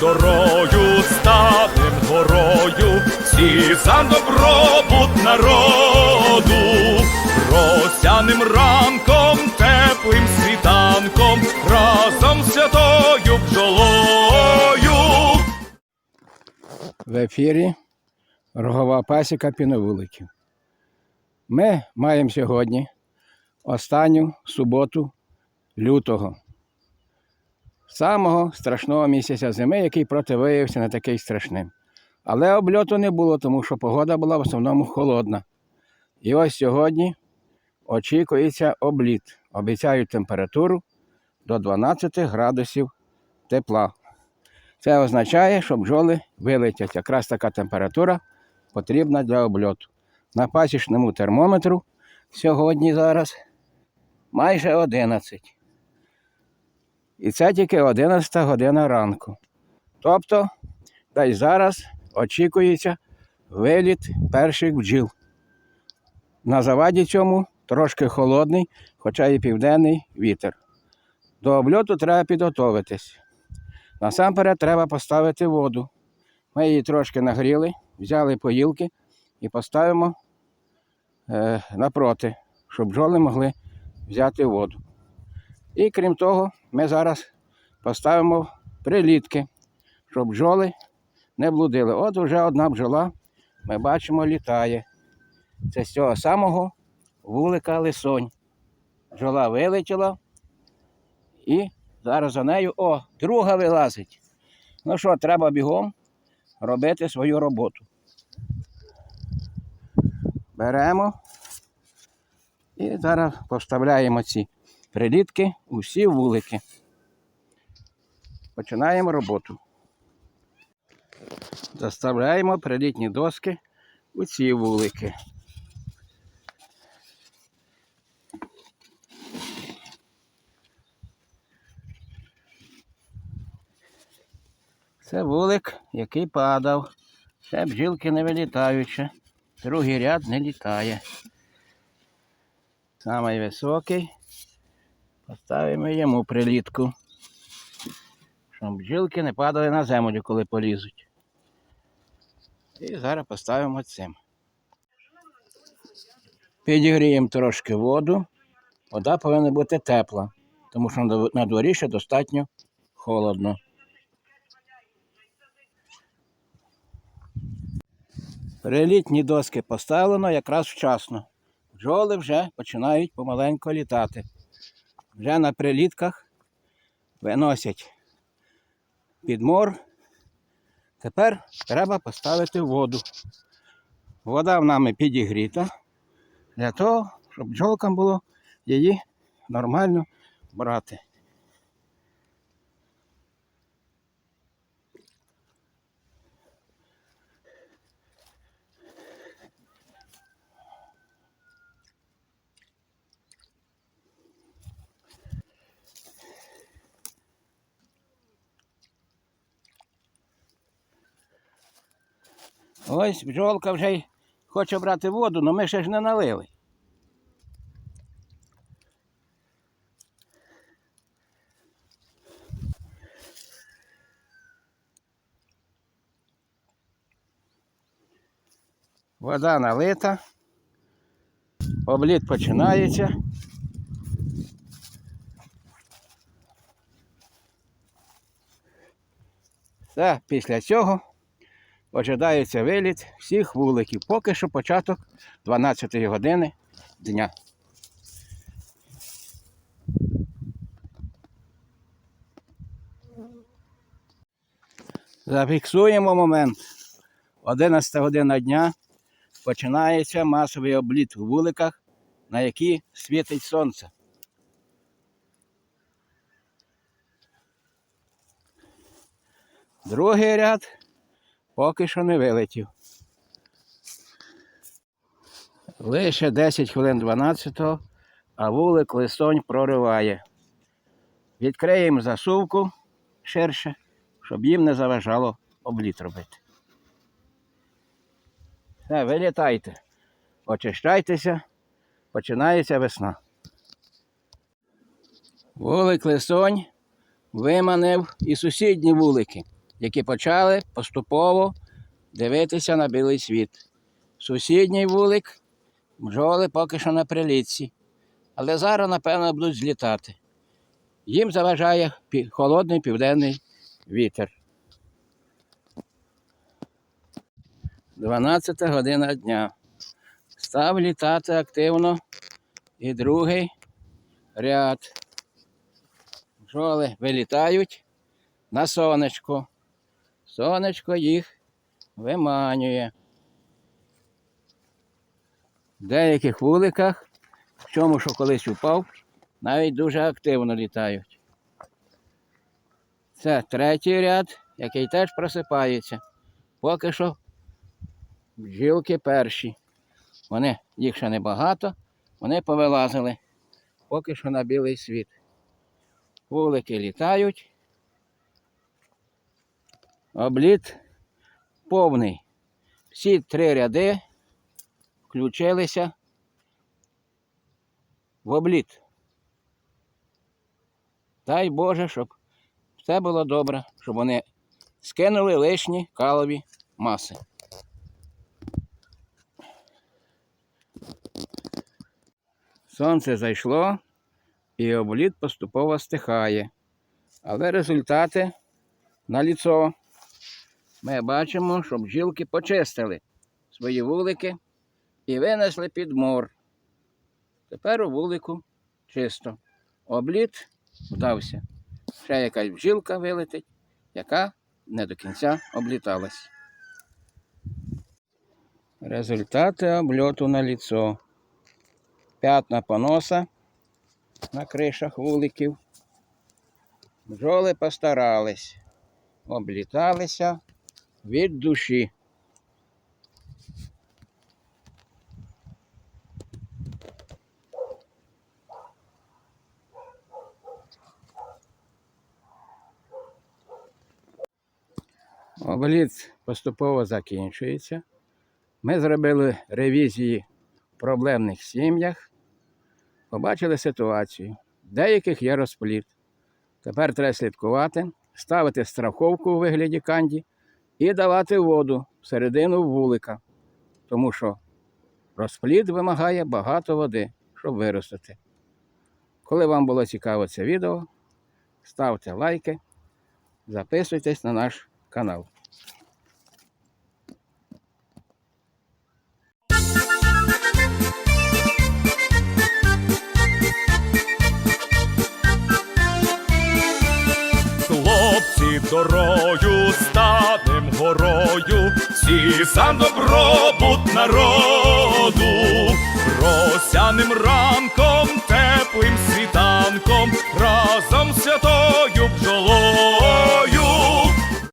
дорою ставим горою, всі за добробут народу, росяним ранком, теплим світанком, разом святою бджолою. В ефірі Рогова пасіка піновуликів. Ми маємо сьогодні останню суботу лютого, самого страшного місяця зими, який проти виявився не такий страшним. Але обльоту не було, тому що погода була в основному холодна. І ось сьогодні очікується обліт. Обіцяють температуру до 12 градусів тепла. Це означає, що бджоли вилетять. Якраз така температура потрібна для обльоту. На пасічному термометру сьогодні зараз майже 11. І це тільки 11 година ранку. Тобто, десь зараз очікується виліт перших бджіл. На заваді цьому трошки холодний, хоча і південний вітер. До обльоту треба підготовитись. Насамперед треба поставити воду. Ми її трошки нагріли, взяли поїлки і поставимо е, напроти, щоб бджоли могли взяти воду. І крім того, ми зараз поставимо прилітки, щоб бджоли не блудили. От вже одна бджола, ми бачимо, літає. Це з цього самого вулика лисонь. Бджола вилетіла і зараз за нею, о, друга вилазить. Ну що, треба бігом робити свою роботу. Беремо і зараз поставляємо ці прилітки у всі вулики. Починаємо роботу. Заставляємо прилітні доски у ці вулики. Це вулик, який падав. Це бджілки не вилітаючи. Другий ряд не літає. Самий високий. Поставимо йому прилітку. Щоб бджілки не падали на землю, коли полізуть. І зараз поставимо цим. Підігріємо трошки воду. Вода повинна бути тепла, тому що на- дворі ще достатньо холодно. Прилітні доски поставлено якраз вчасно. Бджоли вже починають помаленько літати. Вже на прилітках виносять підмор. Тепер треба поставити воду. Вода в нами підігріта для того, щоб бджолкам було її нормально брати. Ось бджолка вже хоче брати воду, але ми ще ж не налили. Вода налита. Обліт починається. Та після цього ожидається виліт всіх вуликів. Поки що початок 12 години дня. Зафіксуємо момент. 11 година дня починається масовий обліт у вуликах, на які світить сонце. Другий ряд поки що не вилетів. Лише 10 хвилин 12-го, а вулик лисонь прориває. Відкриємо засувку ширше, щоб їм не заважало обліт робити. Все, вилітайте, очищайтеся, починається весна. Вулик лисонь виманив і сусідні вулики. Які почали поступово дивитися на білий світ. Сусідній вулик бджоли поки що на прилітці, але зараз, напевно, будуть злітати. Їм заважає холодний південний вітер. 12 година дня. Став літати активно і другий ряд. Бджоли вилітають на сонечко. Сонечко їх виманює. В деяких вуликах, в чому що колись упав, навіть дуже активно літають. Це третій ряд, який теж просипається. Поки що бджілки перші. Вони, їх ще небагато, вони повилазили поки що на білий світ. Вулики літають. Обліт повний. Всі три ряди включилися в обліт. Дай Боже, щоб все було добре, щоб вони скинули лишні калові маси. Сонце зайшло і обліт поступово стихає. Але результати наліцо. Ми бачимо, що бджілки почистили свої вулики і винесли під мор. Тепер у вулику чисто. Обліт вдався. Ще якась бджілка вилетить, яка не до кінця обліталась. Результати обльоту на ліцо. П'ятна поноса на кришах вуликів. Бджоли постарались, обліталися від душі. Обліт поступово закінчується. Ми зробили ревізії в проблемних сім'ях, побачили ситуацію. Деяких є розпліт. Тепер треба слідкувати, ставити страховку у вигляді канді і давати воду всередину вулика, тому що розпліт вимагає багато води, щоб виростити. Коли вам було цікаво це відео, ставте лайки, записуйтесь на наш канал. Хлопці дорою, стаднем горою, всі за добробут народу, росяним ранком, теплим світанком, разом святою бджолою.